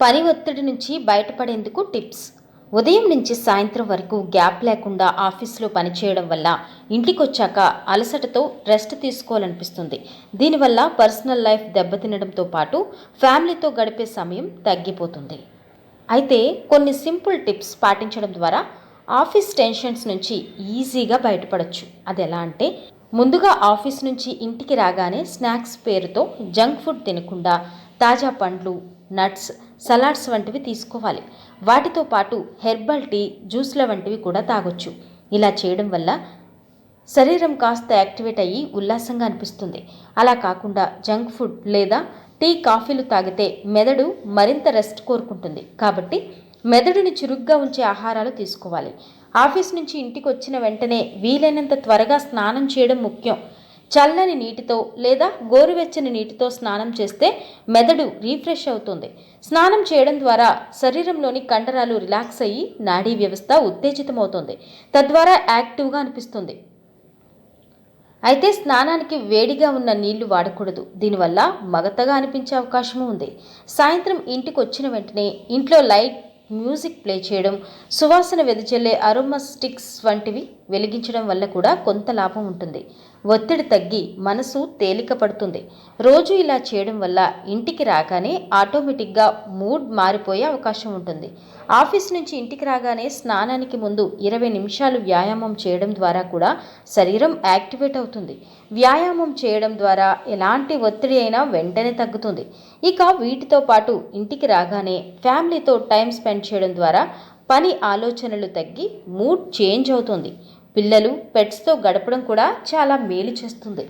పని ఒత్తిడి నుంచి బయటపడేందుకు టిప్స్. ఉదయం నుంచి సాయంత్రం వరకు గ్యాప్ లేకుండా ఆఫీస్లో పనిచేయడం వల్ల ఇంటికొచ్చాక అలసటతో రెస్ట్ తీసుకోవాలనిపిస్తుంది. దీనివల్ల పర్సనల్ లైఫ్ దెబ్బతినడంతో పాటు ఫ్యామిలీతో గడిపే సమయం తగ్గిపోతుంది. అయితే కొన్ని సింపుల్ టిప్స్ పాటించడం ద్వారా ఆఫీస్ టెన్షన్స్ నుంచి ఈజీగా బయటపడవచ్చు అది ఎలా అంటే ముందుగా ఆఫీస్ నుంచి ఇంటికి రాగానే స్నాక్స్ పేరుతో జంక్ ఫుడ్ తినకుండా తాజా పండ్లు నట్స్ సలాడ్స్ వంటివి తీసుకోవాలి. వాటితో పాటు హెర్బల్ టీ జ్యూస్ల వంటివి కూడా తాగొచ్చు. ఇలా చేయడం వల్ల శరీరం కాస్త యాక్టివేట్ అయ్యి ఉల్లాసంగా అనిపిస్తుంది. అలా కాకుండా జంక్ ఫుడ్ లేదా టీ కాఫీలు తాగితే మెదడు మరింత రెస్ట్ కోరుకుంటుంది. కాబట్టి మెదడుని చురుగ్గా ఉంచే ఆహారాలు తీసుకోవాలి. ఆఫీస్ నుంచి ఇంటికి వచ్చిన వెంటనే వీలైనంత త్వరగా స్నానం చేయడం ముఖ్యం. చల్లని నీటితో లేదా గోరువెచ్చని నీటితో స్నానం చేస్తే మెదడు రీఫ్రెష్ అవుతుంది. స్నానం చేయడం ద్వారా శరీరంలోని కండరాలు రిలాక్స్ అయ్యి నాడీ వ్యవస్థ ఉత్తేజితమవుతుంది. తద్వారా యాక్టివ్గా అనిపిస్తుంది. అయితే స్నానానికి వేడిగా ఉన్న నీళ్ళు వాడకూడదు. దీనివల్ల మగతగా అనిపించే అవకాశము ఉంది. సాయంత్రం ఇంటికి వచ్చిన వెంటనే ఇంట్లో లైట్ మ్యూజిక్ ప్లే చేయడం సువాసన వెదజల్లే అరోమా స్టిక్స్ వంటివి వెలిగించడం వల్ల కూడా కొంత లాభం ఉంటుంది. ఒత్తిడి తగ్గి మనసు తేలిక పడుతుంది రోజు ఇలా చేయడం వల్ల ఇంటికి రాగానే ఆటోమేటిక్గా మూడ్ మారిపోయే అవకాశం ఉంటుంది. ఆఫీస్ నుంచి ఇంటికి రాగానే స్నానానికి ముందు ఇరవై నిమిషాలు వ్యాయామం చేయడం ద్వారా కూడా శరీరం యాక్టివేట్ అవుతుంది. వ్యాయామం చేయడం ద్వారా ఎలాంటి ఒత్తిడి అయినా వెంటనే తగ్గుతుంది. ఇక వీటితో పాటు ఇంటికి రాగానే ఫ్యామిలీతో టైం స్పెండ్ చేయడం ద్వారా పని ఆలోచనలు తగ్గి మూడ్ చేంజ్ అవుతుంది. పిల్లలు పెట్స్తో గడపడం కూడా చాలా మేలు చేస్తుంది.